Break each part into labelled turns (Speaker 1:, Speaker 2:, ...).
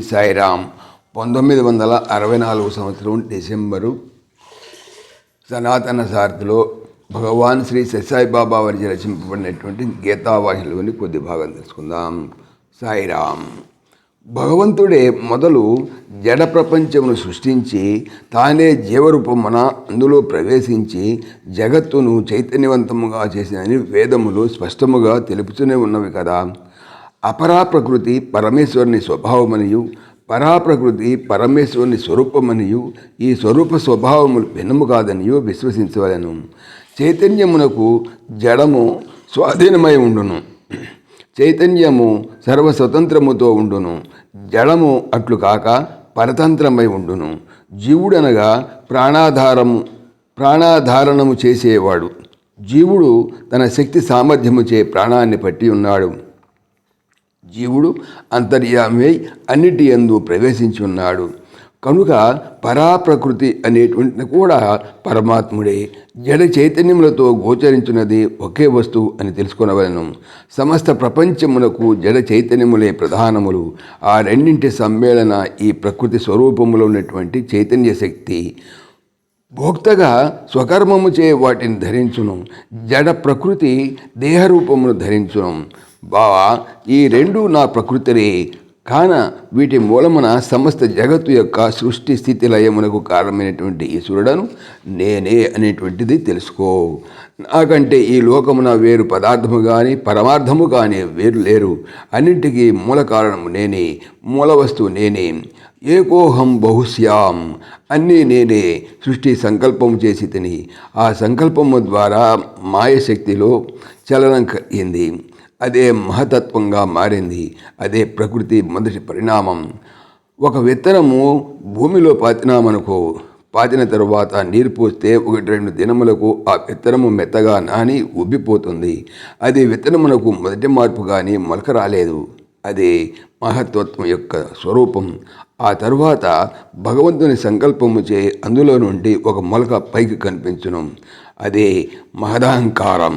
Speaker 1: సాయిరామ్ పంతొమ్మిది వందల అరవై నాలుగు సంవత్సరం డిసెంబరు. సనాతన సారథిలో భగవాన్ శ్రీ సత్సాయి బాబా వారికి రచింపబడినటువంటి గీతావాహిలోని కొద్ది భాగం తెలుసుకుందాం. సాయిరామ్ భగవంతుడే మొదలు జడ ప్రపంచమును సృష్టించి తానే జీవరూపమున అందులో ప్రవేశించి జగత్తును చైతన్యవంతముగా చేసినని వేదములు స్పష్టముగా తెలుపుతూనే ఉన్నవి కదా. అపరా ప్రకృతి పరమేశ్వరుని స్వభావమనియు పరాప్రకృతి పరమేశ్వరుని స్వరూపమనియు ఈ స్వరూప స్వభావములు భిన్నము కాదనియు విశ్వసించవలను. చైతన్యమునకు జడము స్వాధీనమై ఉండును. చైతన్యము సర్వస్వతంత్రముతో ఉండును. జడము అట్లు కాక పరతంత్రమై ఉండును. జీవుడనగా ప్రాణాధారము ప్రాణాధారణము చేసేవాడు. జీవుడు తన శక్తి సామర్థ్యముచే ప్రాణాన్ని పట్టి ఉన్నాడు. జీవుడు అంతర్యామి అన్నిటి యందు ప్రవేశించి ఉన్నాడు. కనుక పరాప్రకృతి అనేటువంటి కూడా పరమాత్ముడే. జడ చైతన్యములతో గోచరించినది ఒకే వస్తువు అని తెలుసుకునవలను. సమస్త ప్రపంచమునకు జడ చైతన్యములే ప్రధానములు. ఆ రెండింటి సమ్మేళన ఈ ప్రకృతి స్వరూపములో ఉన్నటువంటి చైతన్య శక్తి. భోక్తగా స్వకర్మము చే వాటిని ధరించును. జడ ప్రకృతి దేహరూపమును ధరించును. బావా ఈ రెండు నా ప్రకృతిని కాన వీటి మూలమున సమస్త జగత్తు యొక్క సృష్టి స్థితి లయమునకు కారణమైనటువంటి ఈశ్వరుడను నేనే అనేటువంటిది తెలుసుకో. నాకంటే ఈ లోకమున వేరు పదార్థము కానీ పరమార్థము కానీ వేరు లేరు. అన్నింటికీ మూల కారణము నేనే మూల వస్తువు నేనే. ఏకోహం బహుశ్యాం అన్నీ నేనే సృష్టి సంకల్పం చేసి తిని. ఆ సంకల్పము ద్వారా మాయశక్తిలో చలనం కలిగింది అదే మహతత్వంగా మారింది. అదే ప్రకృతి మొదటి పరిణామం. ఒక విత్తనము భూమిలో పాతినామనుకో పాతిన తరువాత నీరు పోస్తే ఒకటి రెండు దినములకు ఆ విత్తనము మెత్తగా నాని ఉబ్బిపోతుంది అది విత్తనమునకు మొదటి మార్పు కానీ మొలక రాలేదు. అదే మహత్వత్వం యొక్క స్వరూపం. ఆ తరువాత భగవంతుని సంకల్పముచే అందులో నుండి ఒక మొలక పైకి కనిపించును. అదే మహదహంకారం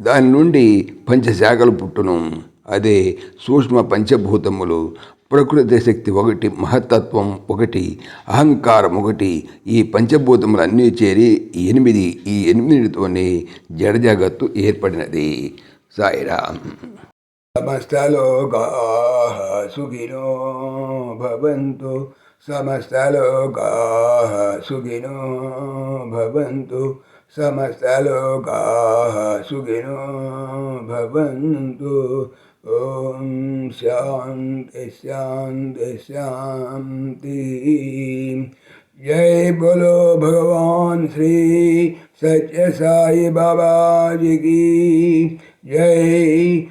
Speaker 1: దాని నుండి పంచశాఖలు పుట్టును. అదే సూక్ష్మ పంచభూతములు. ప్రకృతి శక్తి ఒకటి మహత్తత్వం ఒకటి అహంకారం ఒకటి ఈ పంచభూతములు అన్నీ చేరి ఎనిమిది ఈ ఎనిమిదితోనే జడజగత్తు ఏర్పడినది. సాయిరామ్. समस्तलोकाः सुखिनो भवन्तु समस्तलोकाः सुखिनो भवन्तु समस्तलोकाः सुखिनो भवन्तु ॐ शान्ति शान्ति शान्ति जय बोलो भगवान् श्री सत्य साई की जय